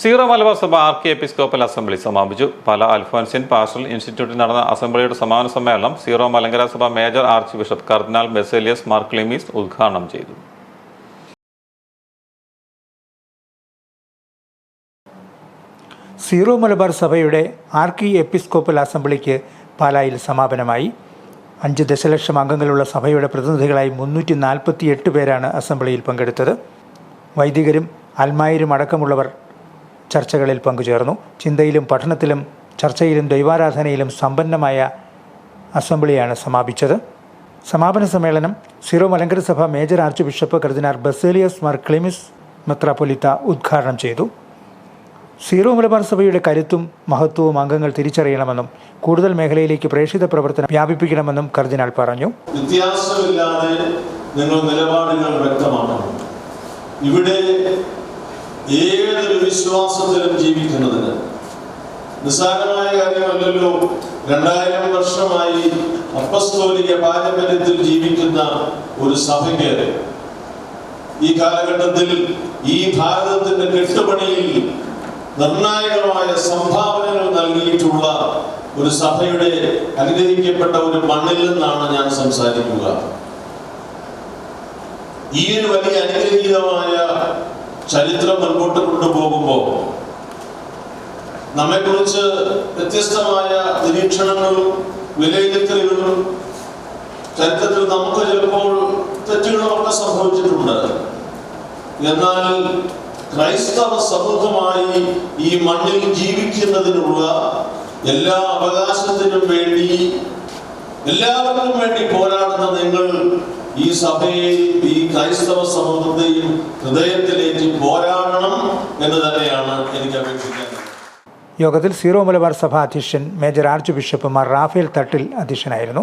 Zero Malabar സഭ ആർക്കി episcopal assembly സമാപിച്ചു. പല അൽഫോൻസിൻ പാസ്റ്ററൽ ഇൻസ്റ്റിറ്റ്യൂട്ടിൽ നടന്ന അസംബ്ലിയുടെ സമാപന സമ്മേളനം സീറോ മലങ്കര സഭ major archbishop cardinal Baselios Mar Cleemis ഉദ്ഘാടനം ചെയ്തു. സീറോ മലബാർ സഭയുടെ ആർക്കി എപ്പിസ്കോപ്പൽ അസംബ്ലിക്ക് പാലായിൽ സമാപനമായി. അഞ്ച് ദശലക്ഷം അംഗങ്ങളുള്ള സഭയുടെ പ്രതിനിധികളായി മുന്നൂറ്റി നാൽപ്പത്തി എട്ട് പേരാണ് അസംബ്ലിയിൽ പങ്കെടുത്തത്. വൈദികരും അൽമായരും അടക്കമുള്ളവർ ചർച്ചകളിൽ പങ്കുചേർന്നു. ചിന്തയിലും പഠനത്തിലും ചർച്ചയിലും ദൈവാരാധനയിലും സമ്പന്നമായ അസംബ്ലിയാണ് സമാപിച്ചത്. സമാപന സമ്മേളനം സിറോ മലങ്കര സഭ major archbishop cardinal Baselios Mar Cleemis മെത്രാപൊലിത്ത ഉദ്ഘാടനം ചെയ്തു. സീറോ മലബാർ സഭയുടെ കരുത്തും മഹത്വവും അംഗങ്ങൾ തിരിച്ചറിയണമെന്നും കൂടുതൽ മേഖലയിലേക്ക് പ്രേക്ഷിത പ്രവർത്തനം വ്യാപിപ്പിക്കണമെന്നും കർദിനാൾ പറഞ്ഞു. വ്യത്യാസമില്ലാതെ നിങ്ങൾ നിലപാടുകൾ വ്യക്തമാക്കണം. ഇവിടെ ഏതൊരു വിശ്വാസത്തിലും ജീവിക്കുന്നതിന്. നിസ്സാരമായ കാര്യമല്ലല്ലോ. രണ്ടായിരം വർഷമായി അപ്പസ്തോലിക പാരമ്പര്യത്തിൽ ജീവിക്കുന്ന ഒരു സഭയ്ക്ക് ഈ കാലഘട്ടത്തിൽ ഈ ഭാരതത്തിന്റെ കെട്ടുപണിയിൽ നിർണായകമായ സംഭാവനകൾ നൽകിയിട്ടുള്ള ഒരു സഭയുടെ അനുഗ്രഹിക്കപ്പെട്ട ഒരു മണ്ണിൽ നിന്നാണ് ഞാൻ സംസാരിക്കുക. ഈ ഒരു വലിയ അനുഗ്രഹീതമായ ചരിത്രം മുൻപോട്ട് കൊണ്ടുപോകുമ്പോൾ നമ്മെക്കുറിച്ച് വ്യത്യസ്തമായ നിരീക്ഷണങ്ങളും വിലയിരുത്തലുകളും ചരിത്രത്തിൽ നമുക്ക് ചിലപ്പോൾ തെറ്റുകളൊക്കെ സംഭവിച്ചിട്ടുണ്ട്. എന്നാൽ ക്രൈസ്തവ സമൂഹമായി ഈ മണ്ണിൽ ജീവിക്കുന്നതിനുള്ള എല്ലാ അവകാശത്തിനും വേണ്ടി എല്ലാവർക്കും വേണ്ടി പോരാടുന്ന നിങ്ങൾ ഈ സഭയെയും ഈ ക്രൈസ്തവ സമൂഹത്തെയും ഹൃദയത്തിലേക്ക് പോരാടണം എന്ന് തന്നെയാണ് എനിക്ക് അപേക്ഷിക്കാനുള്ളത് യോഗത്തിൽ സീറോ മലബാർ സഭ അധ്യക്ഷൻ major archbishop Mar Raphael Thattil അധ്യക്ഷനായിരുന്നു.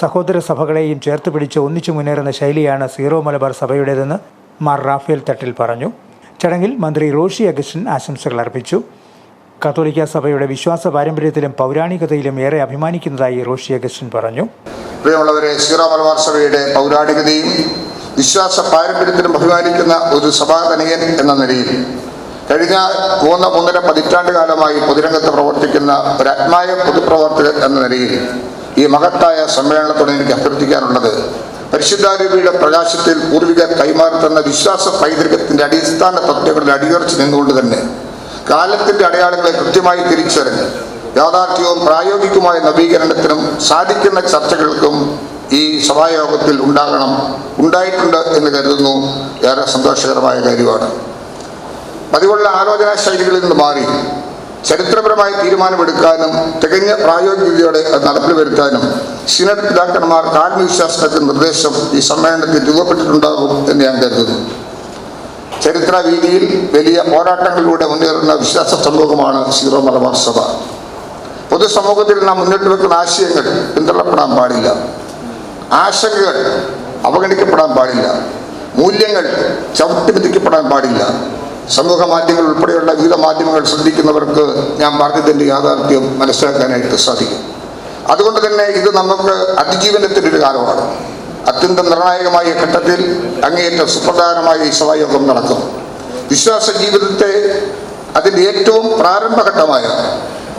സഹോദര സഭകളെയും ചേർത്ത് പിടിച്ച് ഒന്നിച്ചു മുന്നേറുന്ന ശൈലിയാണ് സീറോ മലബാർ സഭയുടേതെന്ന് മാർ റാഫേൽ തട്ടിൽ പറഞ്ഞു. ചടങ്ങിൽ മന്ത്രി റോഷി അഗസ്റ്റിൻ ആശംസകൾ അർപ്പിച്ചു. കത്തോലിക്ക സഭയുടെ വിശ്വാസ പാരമ്പര്യത്തിലും പൗരാണികതയിലും ഏറെ അഭിമാനിക്കുന്നതായി റോഷി അഗസ്റ്റിൻ പറഞ്ഞു. പ്രിയമുള്ളവരെ സീറോ മലബാർ സഭയുടെ പൗരാണികതയും വിശ്വാസ പാരമ്പര്യത്തിനും ബഹുമാനിക്കുന്ന ഒരു സഭാതനയൻ എന്ന നിലയിൽ കഴിഞ്ഞ മൂന്ന് മൂന്നര പതിറ്റാണ്ട് കാലമായി പൊതുരംഗത്ത് പ്രവർത്തിക്കുന്ന ഒരു ആത്മായ പൊതുപ്രവർത്തകൻ എന്ന നിലയിൽ ഈ മഹത്തായ സമ്മേളനത്തോട് എനിക്ക് അഭ്യർത്ഥിക്കാനുള്ളത് പരിശുദ്ധാരൂപിയുടെ പ്രകാശത്തിൽ പൂർവികർ കൈമാറി തന്ന വിശ്വാസ പൈതൃകത്തിന്റെ അടിസ്ഥാന തത്വങ്ങളിൽ അടിയുറച്ച് നിന്നുകൊണ്ട് തന്നെ കാലത്തിന്റെ അടയാളങ്ങളെ കൃത്യമായി തിരിച്ചറിഞ്ഞ് യാഥാർത്ഥ്യവും പ്രായോഗികവുമായ നവീകരണത്തിനും സാധിക്കുന്ന ചർച്ചകൾക്കും ഈ സഭായോഗത്തിൽ ഉണ്ടാകണം ഉണ്ടായിട്ടുണ്ട് എന്ന് കരുതുന്നു. ഏറെ സന്തോഷകരമായ കാര്യമാണ്. പതിവുള്ള ആലോചനാ ശൈലികളിൽ നിന്ന് മാറി ചരിത്രപരമായി തീരുമാനമെടുക്കാനും തികഞ്ഞ പ്രായോഗികതയോടെ അത് നടപ്പിൽ വരുത്താനും സിനഡ് പിതാക്കന്മാർ ആത്മവിശ്വാസത്തിന്റെ നിർദ്ദേശം ഈ സമ്മേളനത്തിൽ രൂപപ്പെട്ടിട്ടുണ്ടാകും എന്ന് ഞാൻ കരുതുന്നു. ചരിത്ര വീതിയിൽ വലിയ പോരാട്ടങ്ങളിലൂടെ മുന്നേറുന്ന വിശ്വാസ സമൂഹമാണ് സീറോ മലബാർ സഭ. പൊതുസമൂഹത്തിൽ നാം മുന്നിട്ട് വെക്കുന്ന ആശയങ്ങൾ പിന്തള്ളപ്പെടാൻ പാടില്ല. ആശങ്കകൾ അവഗണിക്കപ്പെടാൻ പാടില്ല. മൂല്യങ്ങൾ ചവിട്ടിമെതിക്കപ്പെടാൻ പാടില്ല. സമൂഹ മാധ്യമങ്ങൾ ഉൾപ്പെടെയുള്ള വിവിധ മാധ്യമങ്ങൾ ശ്രദ്ധിക്കുന്നവർക്ക് ഞാൻ പറഞ്ഞതിന്റെ യാഥാർത്ഥ്യം മനസ്സിലാക്കാനായിട്ട് സാധിക്കും. അതുകൊണ്ട് തന്നെ ഇത് നമുക്ക് അതിജീവനത്തിന്റെ ഒരു കാലമാണ്. അത്യന്തം നിർണായകമായ ഘട്ടത്തിൽ അങ്ങേയറ്റം സുപ്രധാനമായ ഈ സഭായോഗം നടക്കും. വിശ്വാസ ജീവിതത്തെ അതിന്റെ ഏറ്റവും പ്രാരംഭഘട്ടമായ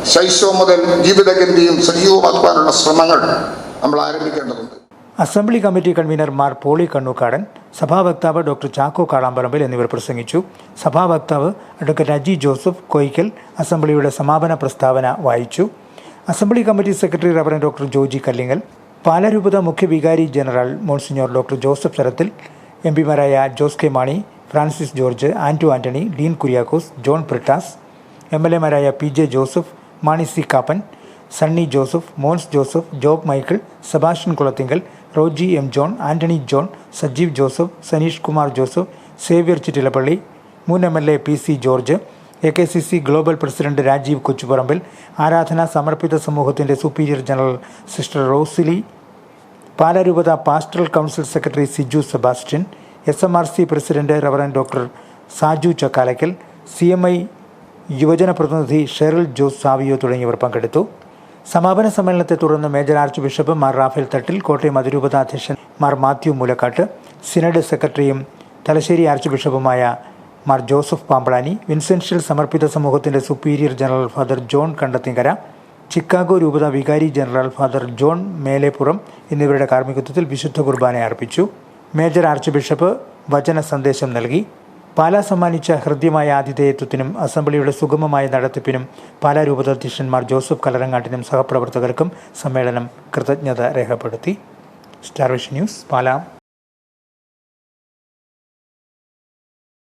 ശൈശവം മുതൽ ജീവിതഗന്ധിയും സജീവമാക്കുവാനുള്ള ശ്രമങ്ങൾ നമ്മൾ ആരംഭിക്കേണ്ടതുണ്ട്. Assembly committee convener Mar Poly Kannookadan സഭാവക്താവ് doctor Chacko Kalamparambil എന്നിവർ പ്രസംഗിച്ചു. സഭാവക്താവ് അഡ്വക്കേറ്റ് അജി ജോസഫ് കൊയ്ക്കൽ അസംബ്ലിയുടെ സമാപന പ്രസ്താവന വായിച്ചു. Assembly committee secretary reverend doctor Joji Kallingal പാലരൂപത മുഖ്യ വികാരി general monsignor doctor Joseph Sharathil M പിമാരായ Jose K Mani Francis George Anto Antony Dean Kuriakose John Brittas M L എമാരായ P J Joseph Mani C Kappan Sunny Joseph Mons Joseph Job Michael Sebastian Kulathinkal Roji M John Antony John Sajeev Joseph Saneesh Kumar Joseph Xavier Chittilappally മുൻ M L A P C George A K C C global president Rajeev Kochuparambil ആരാധന സമർപ്പിത സമൂഹത്തിന്റെ superior general sister Rosily പാലരൂപത pastoral council secretary Siju Sebastian S M R C president reverend doctor Saju Chakkalakkal C M I യുവജന പ്രതിനിധി Sheril Jose Savio തുടങ്ങിയവർ പങ്കെടുത്തു. സമാപന സമ്മേളനത്തെ തുടർന്ന് major archbishop Mar Raphael Thattil Kottayam അതിരൂപത അധ്യക്ഷൻ മാർ മാത്യു മൂലക്കാട്ട് സിനഡ് സെക്രട്ടറിയും തലശ്ശേരി ആർച്ച് ബിഷപ്പുമായ മാർ ജോസഫ് പാമ്പളാനി വിൻസെൻഷ്യൽ സമർപ്പിത സമൂഹത്തിന്റെ superior general father John Kandathinkara Chicago രൂപത വികാരി ജനറൽ ഫാദർ ജോൺ മേലേപ്പുറം എന്നിവരുടെ കാർമ്മികത്വത്തിൽ വിശുദ്ധ കുർബാന അർപ്പിച്ചു. മേജർ ആർച്ച് ബിഷപ്പ് വചന സന്ദേശം നൽകി. പാല സമ്മാനിച്ച ഹൃദ്യമായ ആതിഥേയത്വത്തിനും അസംബ്ലിയുടെ സുഗമമായ നടത്തിപ്പിനും പാല രൂപതാധ്യക്ഷന്മാർ ജോസഫ് കലരങ്ങാട്ടിനും സഹപ്രവർത്തകർക്കും സമ്മേളനം കൃതജ്ഞത രേഖപ്പെടുത്തി. സ്റ്റാർവിഷ് ന്യൂസ് പാലാ.